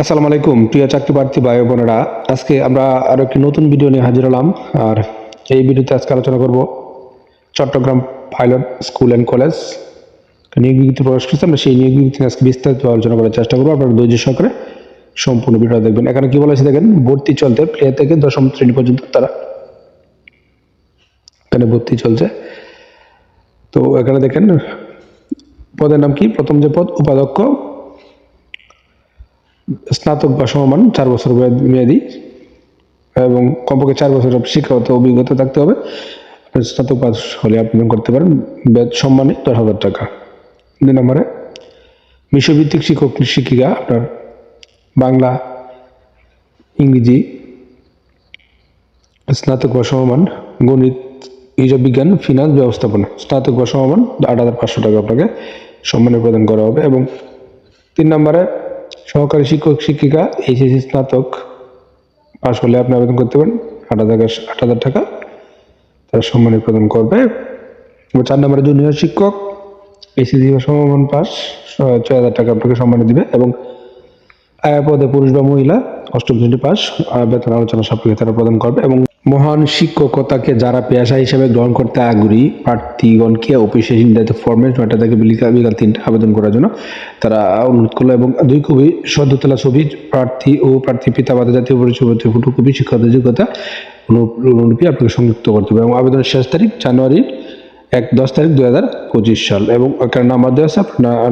আসসালামু আলাইকুম, প্রিয় চাকরি প্রার্থী ভাই বোনেরা। আজকে আমরা আরও একটি নতুন ভিডিও নিয়ে হাজির হলাম। আর এই ভিডিওতে আজকে আলোচনা করব Chattogram pilot school and college. নিয়োগ বিজ্ঞপ্তি প্রকাশ করেছে, আমরা সেই নিয়োগ বিজ্ঞপ্তি আজকে বিস্তারিত আলোচনা করার চেষ্টা করব। আপনারা ধৈর্য সহকারে সম্পূর্ণ ভিডিও দেখবেন। এখানে কি বলা হয়েছে দেখেন, ভর্তি চলতে প্লে থেকে দশম শ্রেণি পর্যন্ত তারা। এখানে ভর্তি চলছে। তো এখানে দেখেন, পদের নাম কি? প্রথম যে পদ, উপাধ্যক্ষ। স্নাতক বা সমমান, চার বছর মেয়াদ- এবং কমপক্ষে চার বছর শিক্ষাগত অভিজ্ঞতা থাকতে হবে। স্নাতক পাস হলে আবেদন করতে পারেন। সম্মানে দশ হাজার টাকা। দুই নম্বরে বিশ্বভিত্তিক শিক্ষক শিক্ষিকা, আপনার বাংলা, ইংরেজি, স্নাতক বা সমমান, গণিত হিসাব বিজ্ঞান ফিনান্স ব্যবস্থাপনা। স্নাতক বা সমমান, আট হাজার পাঁচশো টাকা আপনাকে সম্মানে প্রদান করা হবে। এবং তিন নম্বরে সহকারী শিক্ষক, শিক্ষিকা, এইচএসসি স্নাতক পাশ হলে আপনি আবেদন করতে পারেন। আট হাজার আট হাজার টাকা তারা সম্মানে প্রদান করবে। চার নম্বরে জুনিয়র শিক্ষক, এইচএসসি বা সমমান পাস ছয় হাজার টাকা আপনাকে সম্মানে দিবে এবং আয়া পদে পুরুষ বা মহিলা অষ্টম শ্রেণি পাস বেতন আলোচনা সাপেক্ষে তারা প্রদান করবে এবং মহান শিক্ষকতাকে যারা পেশা হিসেবে গ্রহণ করতে আগ্রহী, প্রার্থীগণকে অফিসে নির্ধারিত ফর্মে নয়টা থেকে বিকাল বিকাল তিনটা আবেদন করার জন্য তারা অনুরোধ করল এবং দুই কবি সদ্যতলা ছবি, প্রার্থী ও প্রার্থী পিতা মাতা জাতীয় পরিচয় ফটোকপি, শিক্ষাগত যোগ্যতা অনুরূপী আপনাকে সংযুক্ত করতে হবে এবং আবেদনের শেষ তারিখ জানুয়ারি এক দশ তারিখ দুই হাজার পঁচিশ সাল। এবং এখানে নাম্বার দেওয়া আছে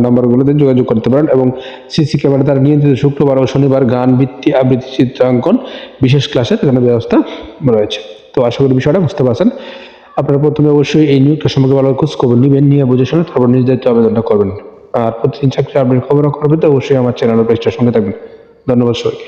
নাম্বারগুলোতে যোগাযোগ করতে পারেন এবং সিসি ক্যামেরা দ্বারা নিয়ন্ত্রিত শুক্রবার ও শনিবার গান বৃত্তি আবৃত্তি চিত্রাঙ্কন বিশেষ ক্লাসের এখানে ব্যবস্থা রয়েছে। তো আশা করি বিষয়টা বুঝতে পারছেন। আপনারা প্রথমে অবশ্যই এই নিয়োগটা সম্পর্কে ভালো খোঁজ খবর নেবেন, নিয়ে বুঝে শুনে তারপর নিজ দায়িত্ব আবেদনটা করবেন। আর প্রতিদিন চাকরি আপনি খবর করবেন তো অবশ্যই আমার চ্যানেল পেজটার সঙ্গে থাকবেন। ধন্যবাদ সবাইকে।